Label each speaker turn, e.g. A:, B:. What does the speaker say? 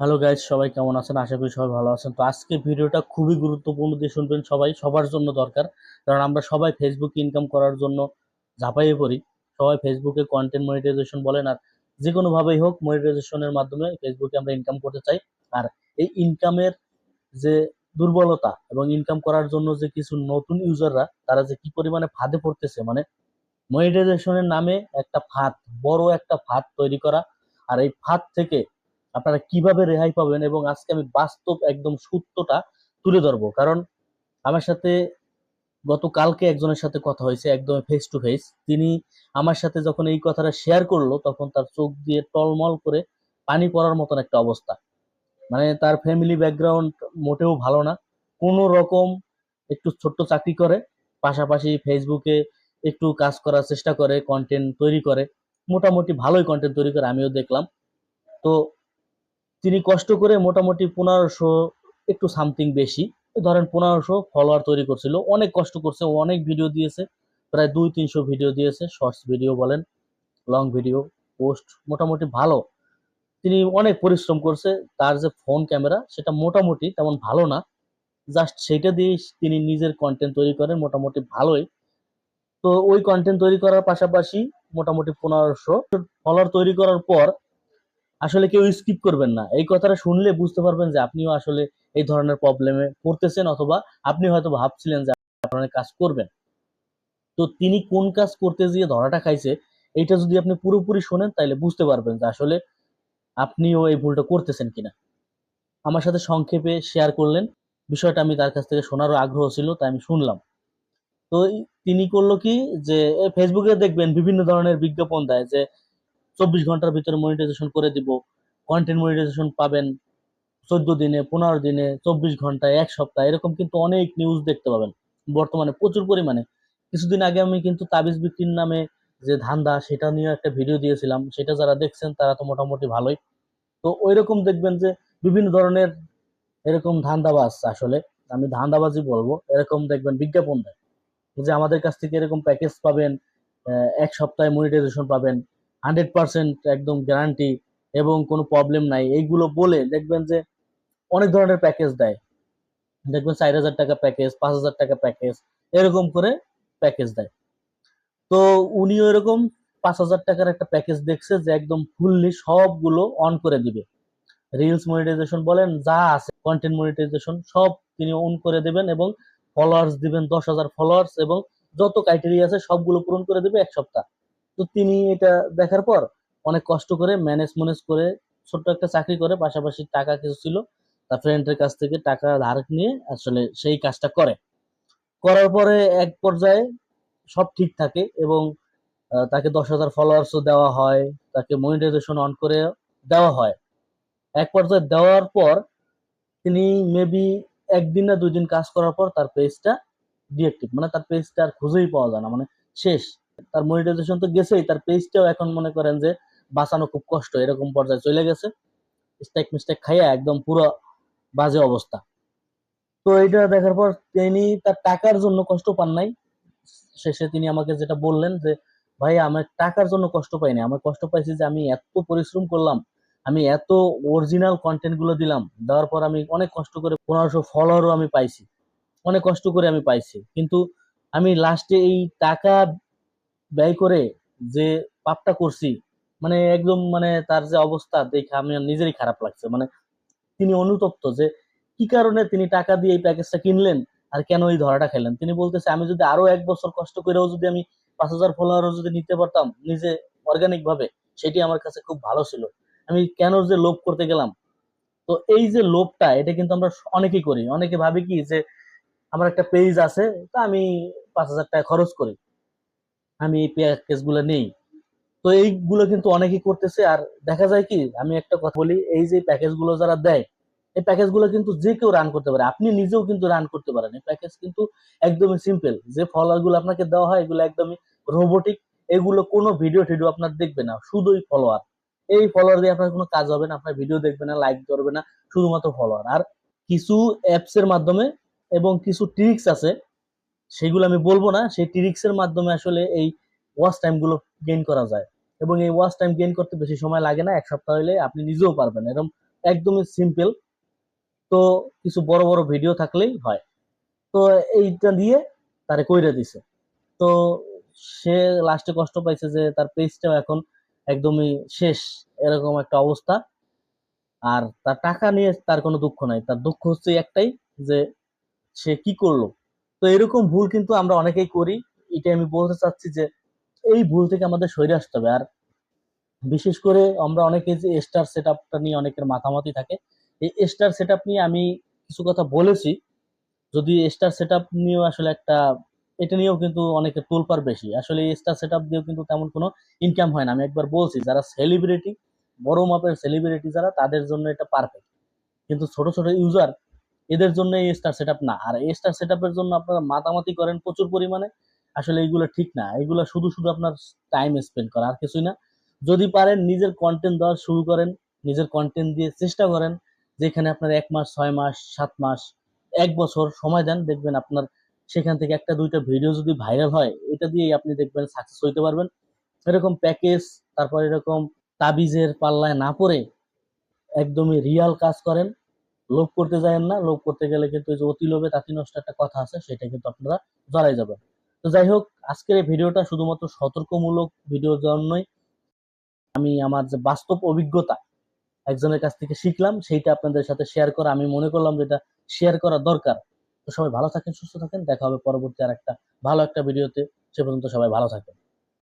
A: Hello guys সবাই কেমন আছেন? আশা করি সবাই ভালো আছেন। তো আজকে ভিডিওটা খুবই গুরুত্বপূর্ণ দিয়ে শুনবেন সবাই, সবার জন্য দরকার। কারণ আমরা সবাই ফেসবুকে ইনকাম করার জন্য ঝাঁপাইয়ে পড়ি। সবাই ফেসবুকে কন্টেন্ট মনিটাইজেশন বলেন আর যে কোনোভাবেই হোক মনিটাইজেশনের মাধ্যমে ফেসবুকে আমরা ইনকাম করতে চাই। আর এই ইনকামের যে দুর্বলতা এবং ইনকাম করার জন্য যে কিছু নতুন ইউজাররা তারা যে কি পরিমাণে ফাঁদে পড়তেছে মানে মনিটাইজেশনের নামে একটা ফাঁদ, বড় একটা ফাঁদ তৈরি করা। আর এই ফাঁদ থেকে আপনারা কীভাবে রেহাই পাবেন এবং আজকে আমি বাস্তব একদম সত্যটা তুলে ধরবো। কারণ আমার সাথে গত কালকে একজনের সাথে কথা হয়েছে, একদম ফেস টু ফেস তিনি আমার সাথে যখন এই কথাটা শেয়ার করল, তখন তার চোখ দিয়ে টলমল করে পানি পড়ার মতন একটা অবস্থা। মানে তার ফ্যামিলি ব্যাকগ্রাউন্ড মোটেও ভালো না। কোনো রকম একটু ছোট্ট চাকরি করে, পাশাপাশি ফেসবুকে একটু কাজ করার চেষ্টা করে কন্টেন্ট তৈরি করে। মোটামুটি ভালোই কন্টেন্ট তৈরি করে, আমিও দেখলাম। তো তিনি কষ্ট করে মোটামুটি পনেরোশো একটু সামথিং বেশি। ধরেন পনেরোশো ফলোয়ার তৈরি করছিল। অনেক কষ্ট করছে অনেক ভিডিও দিয়েছে, প্রায় দুই, তিনশো ভিডিও দিয়েছে শর্টস ভিডিও বলেন লং ভিডিও পোস্ট মোটামুটি ভালো। তিনি অনেক পরিশ্রম করছে, তার যে ফোন ক্যামেরা সেটা মোটামুটি তেমন ভালো না। জাস্ট সেটা দিয়ে তিনি নিজের কন্টেন্ট তৈরি করেন, মোটামুটি ভালোই। তো ওই কন্টেন্ট তৈরি করার পাশাপাশি মোটামুটি পনেরোশো ফলোয়ার তৈরি করার পর আসলে কেউ স্কিপ করবেন না। এই কথাটা শুনলে বুঝতে পারবেন যে আপনিও আসলে এই ধরনের প্রবলেমে পড়তেছেন অথবা আপনি হয়তো ভাবছিলেন যে আপনার কাজ করবেন। তো তিনি কোন কাজ করতে গিয়ে ধরাটা খাইছে, এইটা যদি আপনি পুরোপুরি শোনেন তাহলে বুঝতে পারবেন যে আসলে আপনিও এই ভুলটা করতেছেন কিনা। আমার সাথে সংক্ষেপে শেয়ার করলেন। বিষয়টা আমি তার কাছ থেকে শোনারও আগ্রহ ছিল, তাই আমি শুনলাম। তো তিনি করল কি যে ফেসবুকে দেখবেন বিভিন্ন ধরনের বিজ্ঞাপন দেয় যে চব্বিশ ঘণ্টার ভিতরে মনিটাইজেশন করে দিব। কন্টেন্ট মনিটাইজেশন পাবেন চোদ্দ দিনে, পনেরো দিনে, চব্বিশ ঘণ্টা এক সপ্তাহ। এরকম কিন্তু অনেক নিউজ দেখতে পাবেন। বর্তমানে প্রচুর পরিমাণে। কিছুদিন আগে আমি কিন্তু তাবিজ বিক্রির নামে যে ধান্দা, সেটা নিয়ে একটা ভিডিও দিয়েছিলাম। সেটা যারা দেখছেন, তারা তো মোটামুটি ভালোই। তো ওই রকম দেখবেন যে বিভিন্ন ধরনের এরকম ধান্দাবাজ আসলে, আমি ধান্দাবাজি বলব, এরকম দেখবেন বিজ্ঞাপন দেয়। যে আমাদের কাছ থেকে এরকম প্যাকেজ পাবেন এক সপ্তাহে মনিটাইজেশন পাবেন। হান্ড্রেড পার্সেন্ট একদম গ্যারান্টি এবং কোনো প্রবলেম নাই। এইগুলো বলে দেখবেন যে অনেক ধরনের প্যাকেজ দেয়। দেখবেন চার হাজার টাকা প্যাকেজ পাঁচ হাজার টাকা প্যাকেজ এরকম করে প্যাকেজ দেয়। তো উনিও এরকম পাঁচ হাজার টাকার একটা প্যাকেজ দেখছে যে একদম ফুললি সবগুলো অন করে দিবে। রিলস মনিটাইজেশন বলেন, যা আছে কন্টেন্ট মনিটাইজেশন সব তিনি অন করে দেবেন এবং ফলোয়ার্স দিবেন দশ হাজার ফলোয়ার্স এবং যত ক্রাইটেরিয়া আছে সবগুলো পূরণ করে দেবে এক সপ্তাহ। তো তিনি এটা দেখার পর অনেক কষ্ট করে ম্যানেজ ম্যানেজ করে ছোট্ট একটা চাকরি করে, পাশাপাশি টাকা কিছু ছিল। তার ফ্রেন্ডের কাছ থেকে টাকা ধার নিয়ে আসলে সেই কাজটা করে। করার পরে এক পর্যায়ে সব ঠিক থাকে এবং তাকে দশ হাজার ফলোয়ার্সও দেওয়া হয়, তাকে মনিটাইজেশন অন করে দেওয়া হয়। এক পর্যায়ে দেওয়ার পর তিনি মেবি একদিন না দুই দিন কাজ করার পর তার পেজটা ডিএক্টিভ মানে তার পেজটা আর খুঁজেই পাওয়া যায় না মানে শেষ। তার মনিটাইজেশন তো গেছেই, তার পেজটাও এখন মনে করেন যে বাঁচানো খুব কষ্ট, এরকম পর্যায়ে চলে গেছে। স্টেক মিস্টেক খাইয়া একদম পুরো বাজে অবস্থা। তো এটা দেখার পর তিনি তার টাকার জন্য কষ্ট পান নাই। শেষে তিনি আমাকে যেটা বললেন যে, ভাই, আমার টাকার জন্য কষ্ট পাইনি। আমার কষ্ট পাইছি যে আমি এত পরিশ্রম করলাম, আমি এত অরিজিনাল কন্টেন্টগুলো দিলাম, দেওয়ার পর আমি অনেক কষ্ট করে পনেরোশো ফলোয়ারও আমি পাইছি। অনেক কষ্ট করে আমি পাইছি। কিন্তু আমি লাস্টে এই টাকা ব্যয় করে যে পাপটা করছি মানে একদম মানে তার যে অবস্থা দেখে আমি নিজেরই খারাপ লাগছে। মানে তিনি অনুতপ্ত যে কি কারণে তিনি টাকা দিয়ে এই প্যাকেজটা কিনলেন আর কেন এই ধরাটা খেলেন তিনি বলতেছে, আমি যদি আরও এক বছর কষ্ট করেও যদি আমি পাঁচ হাজার ফলোয়ারও যদি নিতে পারতাম নিজে অর্গানিক ভাবে, সেটি আমার কাছে খুব ভালো ছিল। আমি কেন যে লোভ করতে গেলাম? তো এই যে লোভটা, এটা কিন্তু আমরা অনেকেই করি। অনেকে ভাবি কি যে, আমার একটা পেজ আছে, তা আমি পাঁচ হাজার টাকা খরচ করি। আমি এই প্যাকেজগুলো নেই। তো এইগুলো কিন্তু অনেকেই করতেছে আর দেখা যায় কি, আমি একটা কথা বলি, এই যে প্যাকেজগুলো যারা দেয়, এই প্যাকেজগুলো কিন্তু যে কেউ রান করতে পারে, আপনি নিজেও কিন্তু রান করতে পারেন। এই প্যাকেজ কিন্তু একদমই সিম্পল যে ফলোয়ারগুলো আপনাকে দেওয়া হয়, এগুলো একদমই রোবোটিক এগুলো কোনো ভিডিও টিডিও আপনার দেখবে না, শুধুই ফলোয়ার এই ফলোয়ার দিয়ে আপনার কোনো কাজ হবে না, আপনার ভিডিও দেখবে না লাইক করবে না, শুধুমাত্র ফলোয়ার আর কিছু অ্যাপস এর মাধ্যমে এবং কিছু ট্রিক্স আছে সেগুলো আমি বলব না, সেই ট্রিক্স এর মাধ্যমে আসলে এই ওয়াচ টাইমগুলো গেইন করা যায়। এবং এই ওয়াচ টাইম গেইন করতে বেশি সময় লাগে না, এক সপ্তাহ হলে আপনি নিজেও পারবেন। এরকম একদমই সিম্পল তো কিছু বড় বড় ভিডিও থাকলেই হয়। তো এইটা দিয়ে তারে কইরা দিছে। তো সে লাস্টে কষ্ট পাইছে যে তার পেজটাও এখন একদমই শেষ, এরকম একটা অবস্থা। আর তার টাকা নিয়ে তার কোনো দুঃখ নাই। তার দুঃখ হচ্ছে একটাই যে সে কি করল? এরকম ভুল কিন্তু আমরা অনেকেই করি। এটা আমি বলতে চাচ্ছি যে, এই ভুল থেকে আমাদের সরে আসতে হবে। আর বিশেষ করে আমরা অনেকে যে স্টার সেট আপটা নিয়ে অনেকের মাথামাতি থাকে, এই স্টার সেট আপ নিয়ে আমি কিছু কথা বলেছি। যদি স্টার সেট আপ নিয়েও আসলে একটা, এটা নিয়েও কিন্তু অনেকের তোলপার বেশি। আসলে এই স্টার সেট আপ দিয়েও কিন্তু তেমন কোনো ইনকাম হয় না। আমি একবার বলছি, যারা সেলিব্রিটি বড় মাপের সেলিব্রিটি যারা, তাদের জন্য এটা পারফেক্ট কিন্তু ছোট ছোট ইউজার এদের জন্য এই স্টার সেট না। আর এই স্টার সেট জন্য আপনারা মাতামাতি করেন প্রচুর পরিমাণে। আসলে এইগুলো ঠিক না। এগুলো শুধু শুধু আপনার টাইম স্পেন্ড করা, আর কিছুই না। যদি পারেন নিজের কন্টেন্ট দেওয়া শুরু করেন, নিজের কন্টেন্ট দিয়ে চেষ্টা করেন, যেখানে আপনার এক মাস, ছয় মাস, সাত মাস, এক বছর সময় দেন, দেখবেন আপনার সেখান থেকে একটা, দুইটা ভিডিও যদি ভাইরাল হয়, এটা দিয়েই আপনি দেখবেন সাকসেস হইতে পারবেন। এরকম প্যাকেজ তারপর এরকম তাবিজের পাল্লায় না পড়ে একদমই রিয়াল কাজ করেন। লোভ করতে যাবেন না, লোভ করতে গেলে কিন্তু এই যে অতি লোভে তাঁতি নষ্ট একটা কথা আছে, সেটা কিন্তু আপনারা জড়াই যাবেন। তো যাই হোক, আজকের এই ভিডিওটা শুধুমাত্র সতর্কমূলক ভিডিওর জন্যই আমি আমার যে বাস্তব অভিজ্ঞতা একজনের কাছ থেকে শিখলাম, সেইটা আপনাদের সাথে শেয়ার করা, আমি মনে করলাম যে এটা শেয়ার করা দরকার। তো সবাই ভালো থাকেন, সুস্থ থাকেন, দেখা হবে পরবর্তী আর একটা ভালো একটা ভিডিওতে। সে পর্যন্ত সবাই ভালো থাকেন।